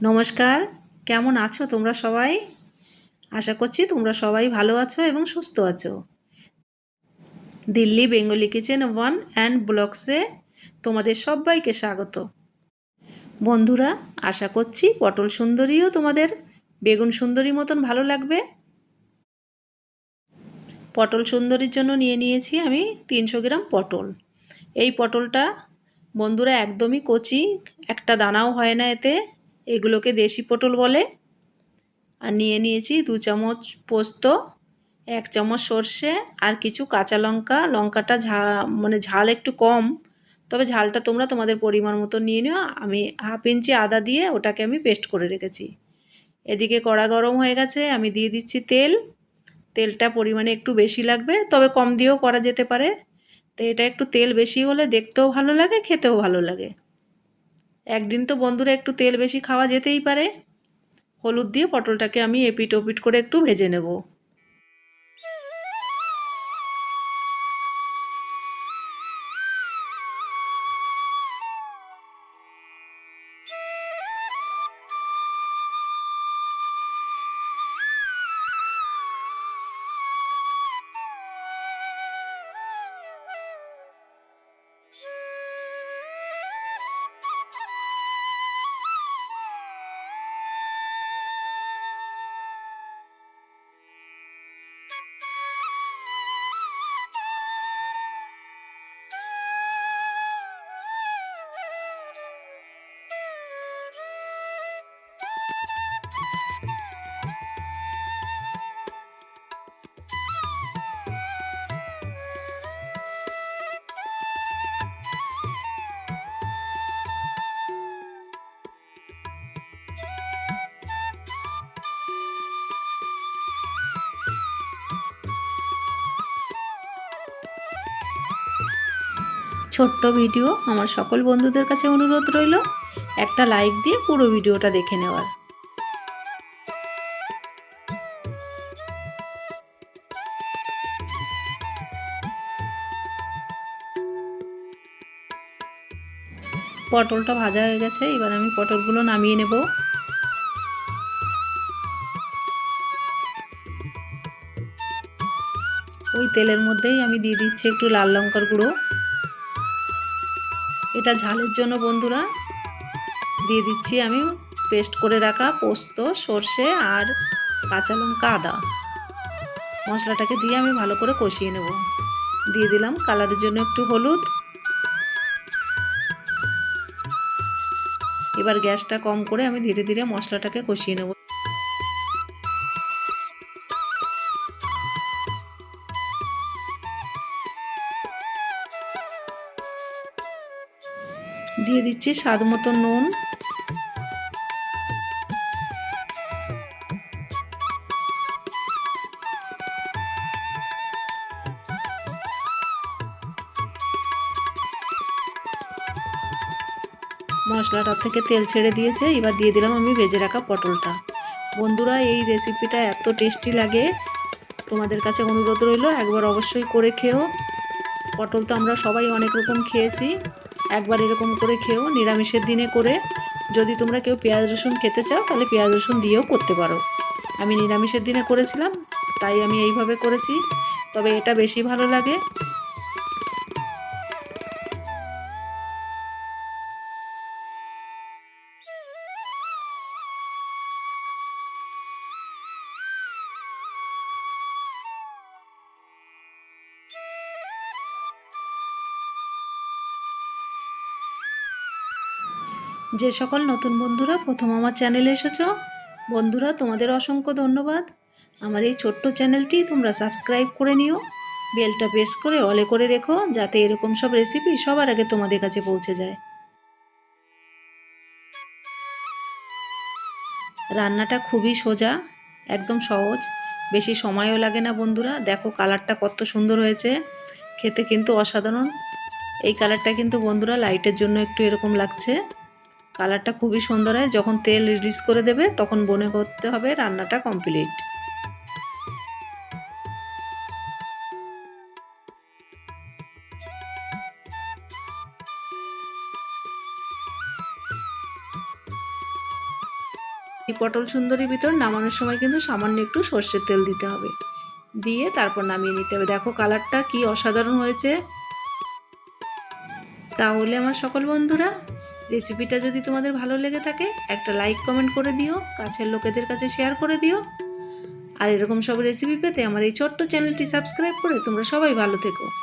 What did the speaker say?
নমস্কার। কেমন আছো তোমরা সবাই? আশা করছি তোমরা সবাই ভালো আছো এবং সুস্থ আছো। Delhi Bengali kitchen one and ব্লগসে তোমাদের সবাইকে স্বাগত। বন্ধুরা, আশা করছি পটল সুন্দরীও তোমাদের বেগুন সুন্দরী মতন ভালো লাগবে। পটল সুন্দরীর জন্য নিয়ে নিয়েছি আমি তিনশো গ্রাম পটল। এই পটলটা বন্ধুরা একদমই কচি, একটা দানাও হয় না এতে। এগুলোকে দেশি পটল বলে। আর নিয়ে নিয়েছি দু চামচ পোস্ত, এক চামচ সর্ষে আর কিছু কাঁচা লঙ্কা। লঙ্কাটা ঝা মানে ঝাল একটু কম, তবে ঝালটা তোমরা তোমাদের পরিমাণ মতো নিয়ে নিও। আমি হাফ ইঞ্চি আদা দিয়ে ওটাকে আমি পেস্ট করে রেখেছি। এদিকে কড়া গরম হয়ে গেছে, আমি দিয়ে দিচ্ছি তেল। তেলটা পরিমাণে একটু বেশি লাগবে, তবে কম দিয়েও করা যেতে পারে। তো এটা একটু তেল বেশি হলে দেখতেও ভালো লাগে, খেতেও ভালো লাগে। একদিন তো বন্ধুরা একটু তেল বেশি খাওয়া যেতেই পারে। হলুদ দিয়ে পটলটাকে আমি এপিট ওপিট করে একটু ভেজে নেব। ছোট্ট ভিডিও আমার সকল বন্ধুদের কাছে অনুরোধ রইল, একটা লাইক দিয়ে পুরো ভিডিওটা দেখে নেওয়ার। পটলটা ভাজা হয়ে গেছে, এবার আমি পটলগুলো নামিয়ে নেব। ওই তেলের মধ্যেই আমি দিয়ে দিচ্ছি একটু লাল লঙ্কার গুঁড়ো। এটা ঝালের জন্য বন্ধুরা, দিয়ে দিচ্ছি আমি পেস্ট করে রাখা পোস্ত, সর্ষে আর কাঁচা লঙ্কা আদা। মশলাটাকে দিয়ে আমি ভালো করে কষিয়ে নেব। দিয়ে দিলাম কালারের জন্য একটু হলুদ। এবার গ্যাসটা কম করে আমি ধীরে ধীরে মশলাটাকে কষিয়ে নেব। দিয়ে দিচ্ছি স্বাদ মতো নুন। মশলাটা থেকে তেল ছেড়ে দিয়েছে, এবার দিয়ে দিলাম আমি ভেজে রাখা পটলটা। বন্ধুরা, এই রেসিপিটা এত টেস্টি লাগে। তোমাদের কাছে অনুরোধ রইল, একবার অবশ্যই করে খেও। পটল তো আমরা সবাই অনেক রকম খেয়েছি, একবার এরকম করে খেও, নিরামিষের দিনে করে। যদি তোমরা কেউ পেঁয়াজ রসুন খেতে চাও, তাহলে পেঁয়াজ রসুন দিয়েও করতে পারো। আমি নিরামিষের দিনে করেছিলাম, তাই আমি এইভাবে করেছি। তবে এটা বেশি ভালো লাগে। যে সকল নতুন বন্ধুরা প্রথম আমার চ্যানেলে এসেছ, বন্ধুরা তোমাদের অসংখ্য ধন্যবাদ। আমার এই ছোট্ট চ্যানেলটি তোমরা সাবস্ক্রাইব করে নিও, বেলটা প্রেস করে অলে করে রেখো, যাতে এরকম সব রেসিপি সবার আগে তোমাদের কাছে পৌঁছে যায়। রান্নাটা খুবই সোজা, একদম সহজ। বেশি সময়ও লাগে না বন্ধুরা, দেখো কালারটা কত সুন্দর হয়েছে। খেতে কিন্তু অসাধারণ। এই কালারটা কিন্তু বন্ধুরা লাইটের জন্য একটু এরকম লাগছে। কালারটা খুবই সুন্দর হয়। যখন তেল রিলিজ করে দেবে, তখন বনে করতে হবে রান্নাটা কমপ্লিট এই পটল সুন্দরীর ভিতর নামানোর সময় কিন্তু সামান্য একটু সর্ষের তেল দিতে হবে। দিয়ে তারপর নামিয়ে নিতে হবে। দেখো কালারটা কি অসাধারণ হয়েছে। তাহলে আমার সকল বন্ধুরা রেসিপিটা যদি তোমাদের ভালো লেগে থাকে, একটা লাইক কমেন্ট করে দিও, কাছের লোকেদের কাছে শেয়ার করে দিও। আর এরকম সব রেসিপি পেতে আমার এই ছোট্ট চ্যানেলটি সাবস্ক্রাইব করে তোমরা সবাই ভালো থেকো।